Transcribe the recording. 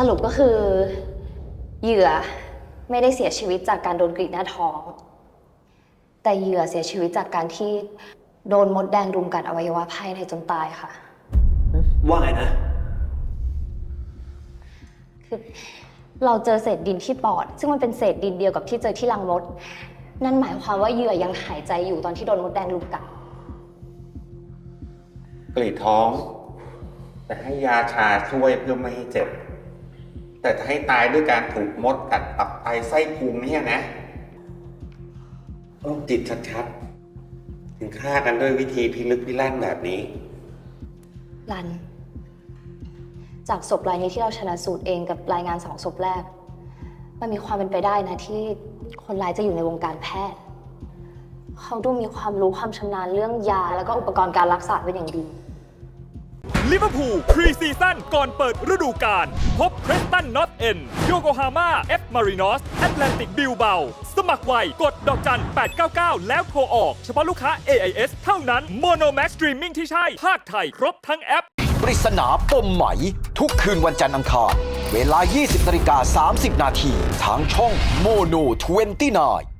สรุปก็คือ เหยื่อไม่ได้เสียชีวิตจากการโดนกรีดหน้าท้อง แต่เหยื่อเสียชีวิตจากการที่โดนมดแดงรุมกัดอวัยวะภายในจนตายค่ะ ว่าไงนะ คือเราเจอเศษดินที่ปอด ซึ่งมันเป็นเศษดินเดียวกับที่เจอที่รังมด นั่นหมายความว่าเหยื่อยังหายใจอยู่ตอนที่โดนมดแดงรุมกัด กรีดท้อง แต่ให้ยาชาช่วยเพื่อไม่ให้เจ็บ แต่จะให้ตายด้วยการถูกมดกัดตับไตไส้พุงเนี่ยนะโรคจิตชัดๆ ถึงฆ่ากันด้วยวิธีพิลึกพิลั่นแบบนี้ รัน จากศพรายนี้ที่เราชนะสูตรเองกับรายงานสองศพแรก มันมีความเป็นไปได้นะที่คนร้ายจะอยู่ในวงการแพทย์ เขาดูมีความรู้ความชำนาญเรื่องยาแล้วก็อุปกรณ์การรักษาเป็นอย่างดี ลิเวอร์พูลพรีซีซั่นก่อนเปิดฤดูกาลพบเพรสตันนอตเอ็นโยโกฮาม่าเอฟมารินอสแอตแลนติกบิลเบาสมัครไวกดดอกจัน 899 แล้วโทรออก เฉพาะลูกค้า AIS เท่านั้นโมโนแม็กซ์ตรีมมิ่งที่ใช่ภาคไทยครบทั้งแอป ปริศนาปมไหม ทุกคืนวันจันทร์อังคารเวลา 20นาฬิกา30 นาทีทางช่องโมโน29